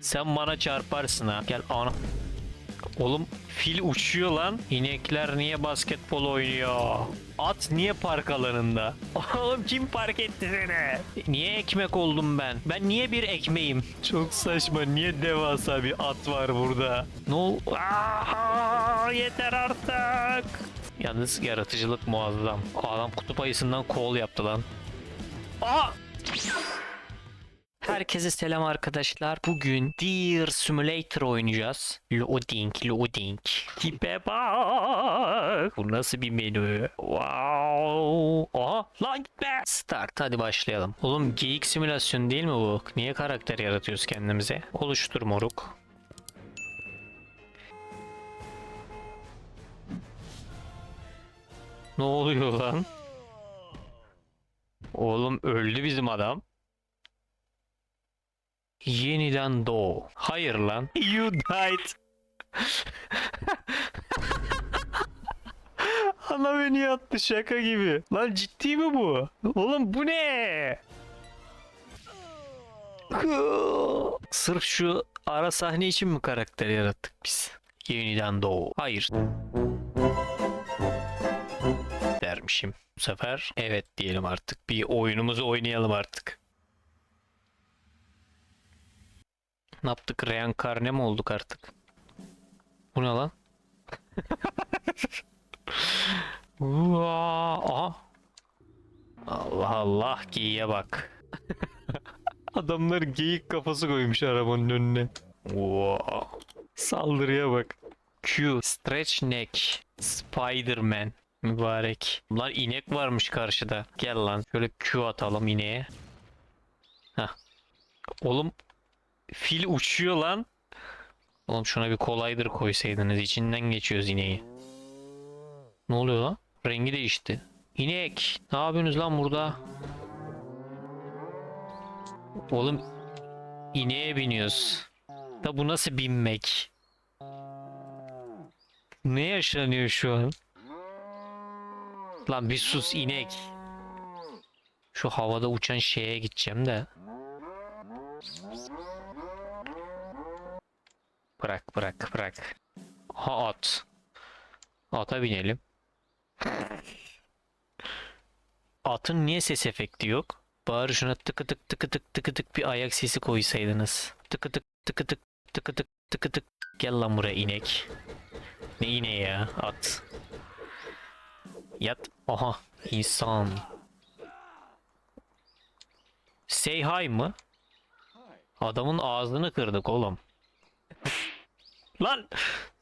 Sen bana çarparsın ha. Gel ana. Oğlum fil uçuyor lan. İnekler niye basketbol oynuyor? At niye park alanında? Oğlum kim park etti seni? Niye ekmek oldum ben? Ben niye bir ekmeğim? Çok saçma. Niye devasa bir at var burada? Ne ol? Aa, yeter artık. Yalnız yaratıcılık muazzam. Adam kutup ayısından kol yaptı lan. Aa! Herkese selam arkadaşlar. Bugün Deer Simulator oynayacağız. Loading, loading. Tipe bak. Bu nasıl bir menü? Wow. Aha lan gitme. Start hadi başlayalım. Oğlum geyik simülasyon değil mi bu? Niye karakter yaratıyoruz kendimize? Oluştur moruk. Ne oluyor lan? Oğlum öldü bizim adam. Yeniden doğ. Hayır lan. You died. Ana beni yattı şaka gibi. Lan ciddi mi bu? Oğlum bu ne? Sırf şu ara sahne için mi karakter yarattık biz? Yeniden doğ. Hayır. Dermişim. Bu sefer evet diyelim artık. Bir oyunumuzu oynayalım artık. Ne yaptık? Reenkarne mi olduk artık? Bu ne lan? Aha. Allah Allah geyiğe bak. Adamlar geyik kafası koymuş arabanın önüne. Uaa. Saldırıya bak. Q, stretch neck, Spider-Man. Mübarek. Lan inek varmış karşıda. Gel lan. Şöyle Q atalım ineğe. Hah. Oğlum Fil uçuyor lan. Oğlum şuna bir kolaydır koysaydınız. içinden geçiyoruz ineği. Ne oluyor lan? Rengi değişti. İnek. Ne yapıyorsunuz lan burada? Oğlum ineğe biniyoruz. Da bu nasıl binmek? Ne yaşanıyor şu an? Lan bir sus inek. Şu havada uçan şeye gideceğim de. Bırak bırak bırak. Ha at. Ata binelim. Atın niye ses efekti yok? Bari şuna tıkı tık tıkı tık tıkı tık bir ayak sesi koysaydınız. Tıkı tık tıkı tık tıkı tık tıkı tık. Gel lan buraya inek. Ne ineği ya? At. Yat. Aha. insan. Say hi mı? Adamın ağzını kırdık oğlum. Lan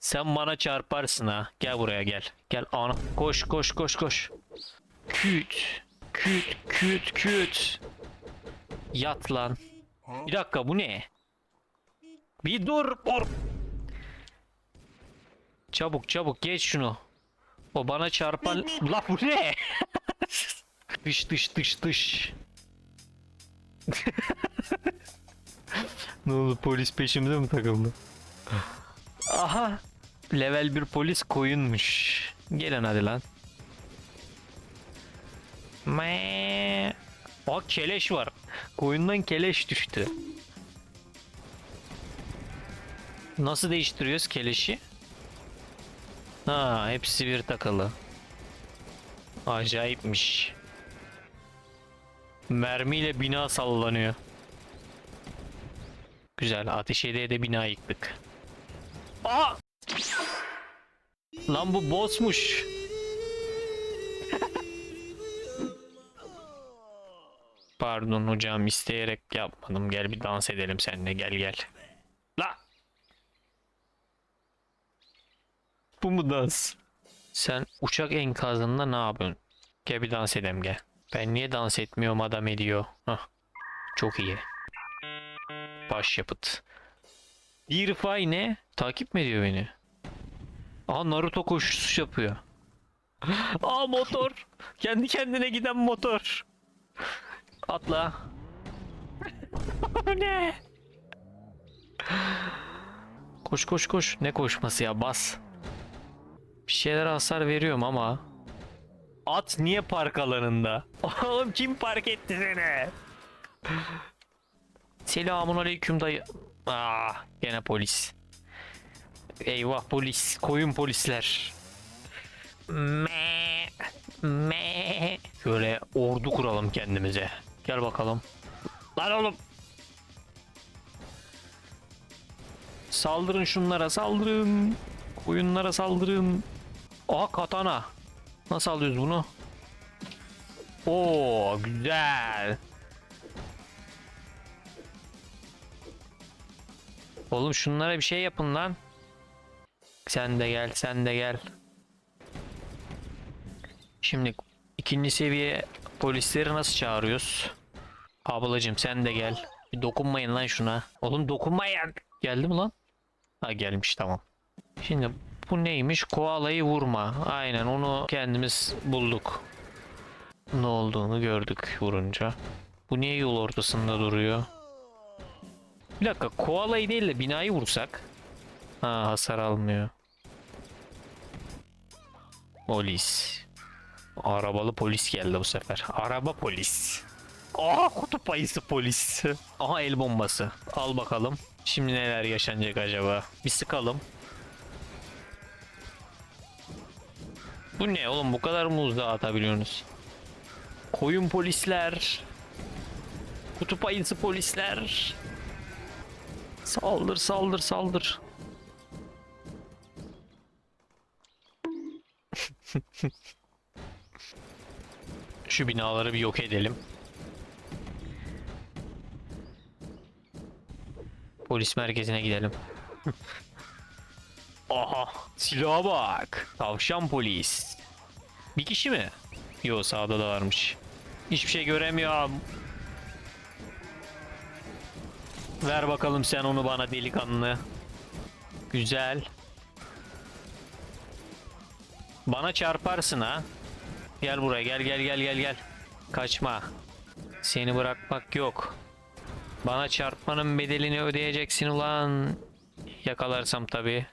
sen bana çarparsın ha. Gel buraya gel. Gel ana. Koş koş koş koş. Küt. Küt küt küt. Yat lan. Bir dakika bu ne? Bir dur. Or. Çabuk çabuk geç şunu. O bana çarpan... La bu ne? dış dış dış dış. ne oldu polis peşimize mi takıldı? Aha. Level 1 polis koyunmuş. Gelin hadi lan. Me. Aa keleş var. Koyundan keleş düştü. Nasıl değiştiriyoruz keleşi? Ha, hepsi bir takılı. Acayipmiş. Mermiyle bina sallanıyor. Güzel. Ateş edeye de bina yıktık. Aa! Lan bu bossmuş. Pardon hocam isteyerek yapmadım. Gel bir dans edelim seninle. Gel gel. La! Bu mu dans? Sen uçak enkazında ne yapıyorsun? Gel bir dans edelim gel. Ben niye dans etmiyorum adam ediyor. Hah. Çok iyi. Başyapıt. Dirfay ne? Takip mi ediyor beni? Aa Naruto koşusu yapıyor. Aa motor. Kendi kendine giden motor. Atla. ne? Koş koş koş. Ne koşması ya bas. Bir şeyler hasar veriyorum ama. At niye park alanında? Oğlum kim park etti seni? Selamun aleyküm dayı. Aa, gene polis. Eyvah polis. Koyun polisler. Me, me. Şöyle ordu kuralım kendimize. Gel bakalım. Lan oğlum. Saldırın şunlara saldırın. Koyunlara saldırın. Aha katana. Nasıl alıyoruz bunu? Oo güzel. Oğlum şunlara bir şey yapın lan. Sen de gel, sen de gel. Şimdi ikinci seviye polisleri nasıl çağırıyoruz? Ablacım sen de gel. Bir dokunmayın lan şuna. Oğlum dokunmayın. Geldi mi lan? Ha gelmiş tamam. Şimdi bu neymiş? Koalayı vurma. Aynen onu kendimiz bulduk. Ne olduğunu gördük vurunca. Bu niye yol ortasında duruyor? Bir dakika koalayı değil de binayı vursak. Ha hasar almıyor. Polis. Arabalı polis geldi bu sefer. Araba polis. Aa kutup ayısı polis. Aha el bombası. Al bakalım. Şimdi neler yaşanacak acaba? Bir sıkalım. Bu ne oğlum bu kadar mı uzağa atabiliyorsunuz? Koyun polisler. Kutup ayısı polisler. Saldır saldır saldır. Şu binaları bir yok edelim. Polis merkezine gidelim. Aha silaha bak. Tavşan polis. Bir kişi mi? Yo sağda da varmış. Hiçbir şey göremiyorum. Ver bakalım sen onu bana delikanlı. Güzel. Bana çarparsın ha. Gel buraya gel gel gel gel gel. Kaçma. Seni bırakmak yok. Bana çarpmanın bedelini ödeyeceksin ulan. Yakalarsam tabi.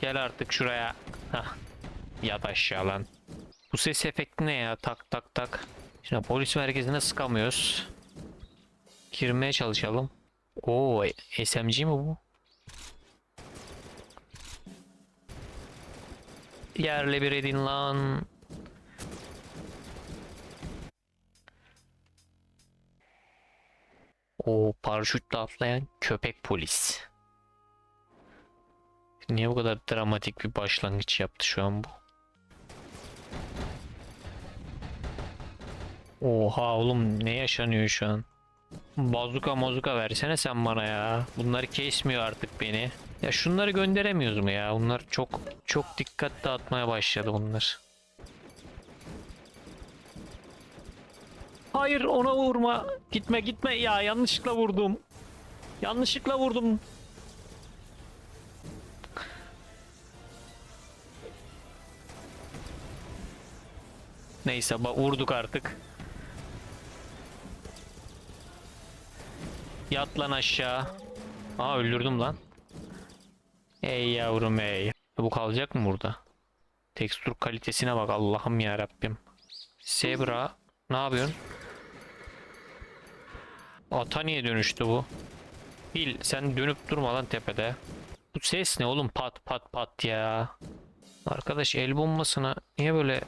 Gel artık şuraya. Hah. Yat aşağı lan. Bu ses efekti ne ya? Tak tak tak. Şimdi polis merkezine sıkamıyoruz. Girmeye çalışalım. Oo, SMG mi bu? Yerle bir edin lan. O paraşütle atlayan köpek polis. Niye bu kadar dramatik bir başlangıç yaptı şu an bu? Oha oğlum ne yaşanıyor şu an? Bazuka mazuka versene sen bana ya. Bunları kesmiyor artık beni. Ya şunları gönderemiyoruz mu ya? Bunlar çok çok dikkat dağıtmaya başladı bunlar. Hayır ona vurma. Gitme gitme ya yanlışlıkla vurdum. Yanlışlıkla vurdum. Neyse vurduk artık. Yat lan aşağı. Aa öldürdüm lan. Ey yavrum ey. Bu kalacak mı burada? Tekstür kalitesine bak Allah'ım ya Rabbim. Zebra ne yapıyorsun? Ata niye dönüştü bu? Bil sen dönüp durma lan tepede. Bu ses ne oğlum pat pat pat ya. Arkadaş el bombasına niye böyle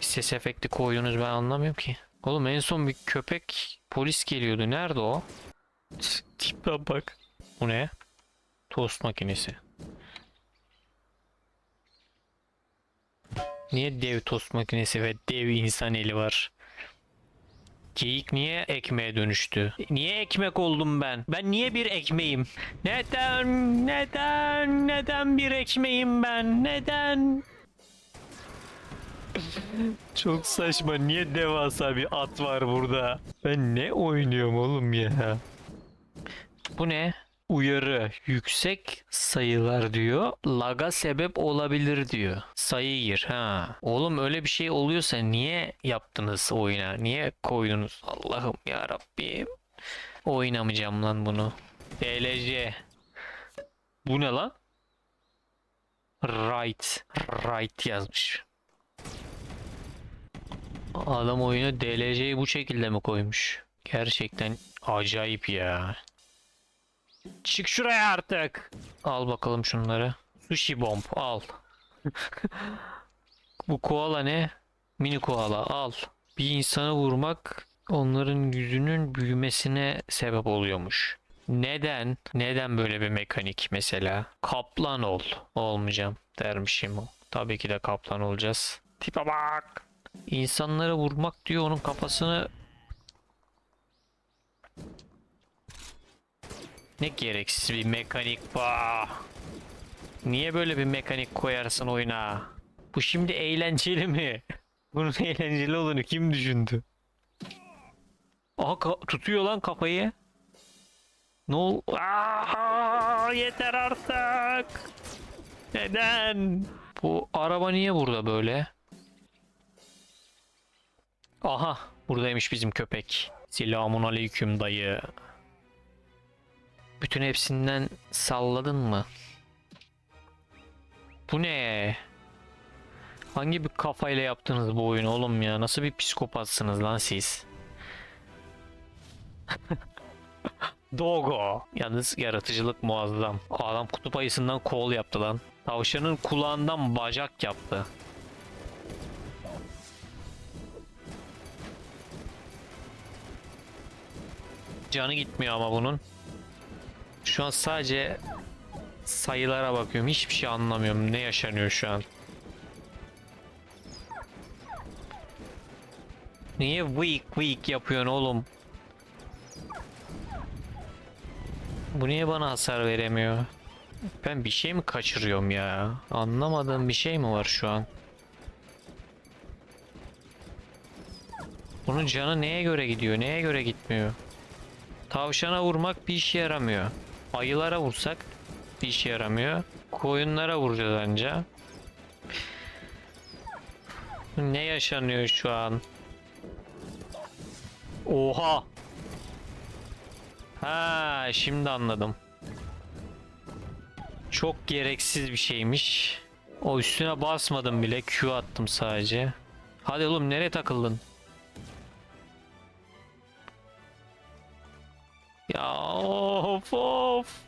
ses efekti koyuyorsunuz ben anlamıyorum ki. Oğlum en son bir köpek polis geliyordu. Nerede o? Tipe bak. Bu ne? Tost makinesi. Niye dev tost makinesi ve dev insan eli var? Geyik niye ekmeğe dönüştü? Niye ekmek oldum ben? Ben niye bir ekmeğim? Neden? Neden? Neden bir ekmeğim ben? Neden? Çok saçma. Niye devasa bir at var burada? Ben ne oynuyorum oğlum ya? Bu ne? Uyarı yüksek sayılar diyor. Laga sebep olabilir diyor. Sayı gir ha. Oğlum öyle bir şey oluyorsa niye yaptınız oyuna? Niye koydunuz? Allah'ım ya Rabbim. Oynamayacağım lan bunu. DLC. Bu ne lan? Right. Right yazmış. Adam oyuna DLC'yi bu şekilde mi koymuş? Gerçekten acayip ya. Çık şuraya artık. Al bakalım şunları. Sushi bomb al. Bu koala ne? Mini koala al. Bir insanı vurmak onların yüzünün büyümesine sebep oluyormuş. Neden? Neden böyle bir mekanik mesela? Kaplan ol. Olmayacağım dermişim o. Tabii ki de kaplan olacağız. Tipe bak. İnsanları vurmak diyor onun kafasını Ne gereksiz bir mekanik bu. Niye böyle bir mekanik koyarsın oyuna? Bu şimdi eğlenceli mi? Bunun eğlenceli olduğunu kim düşündü? Aha tutuyor lan kafayı. Ne ol? Yeter artık. Neden? Bu araba niye burada böyle? Aha buradaymış bizim köpek. Selamun aleyküm dayı. Bütün hepsinden salladın mı? Bu ne? Hangi bir kafayla yaptınız bu oyunu oğlum ya? Nasıl bir psikopatsınız lan siz? Dogo. Yalnız yaratıcılık muazzam. Adam kutup ayısından kol yaptı lan. Tavşanın kulağından bacak yaptı. Canı gitmiyor ama bunun. Şu an sadece sayılara bakıyorum. Hiçbir şey anlamıyorum. Ne yaşanıyor şu an? Niye weak weak yapıyorsun oğlum? Bu niye bana hasar veremiyor? Ben bir şey mi kaçırıyorum ya? Anlamadığım bir şey mi var şu an? Bunun canı neye göre gidiyor? Neye göre gitmiyor? Tavşana vurmak bir işe yaramıyor. Ayılara vursak bir işe yaramıyor. Koyunlara vuracağız anca. Ne yaşanıyor şu an? Oha! Ha, şimdi anladım. Çok gereksiz bir şeymiş. O üstüne basmadım bile. Q attım sadece. Hadi oğlum nereye takıldın? Of of.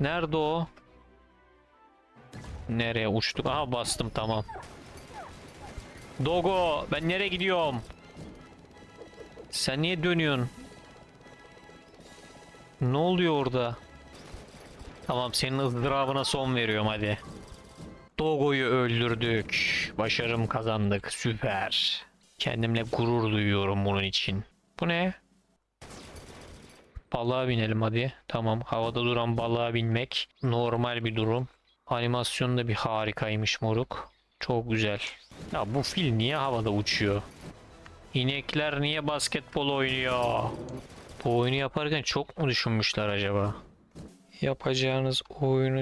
Nerede o? Nereye uçtuk? Aha bastım tamam. Dogo ben nereye gidiyorum? Sen niye dönüyorsun? Ne oluyor orada? Tamam senin ızdırabına son veriyorum hadi. Dogo'yu öldürdük. Başarım kazandık. Süper. Kendimle gurur duyuyorum bunun için. Bu ne? Balığa binelim hadi. Tamam havada duran balığa binmek normal bir durum. Animasyon da bir harikaymış moruk. Çok güzel. Ya bu fil niye havada uçuyor? İnekler niye basketbol oynuyor? Bu oyunu yaparken çok mu düşünmüşler acaba? Yapacağınız oyunu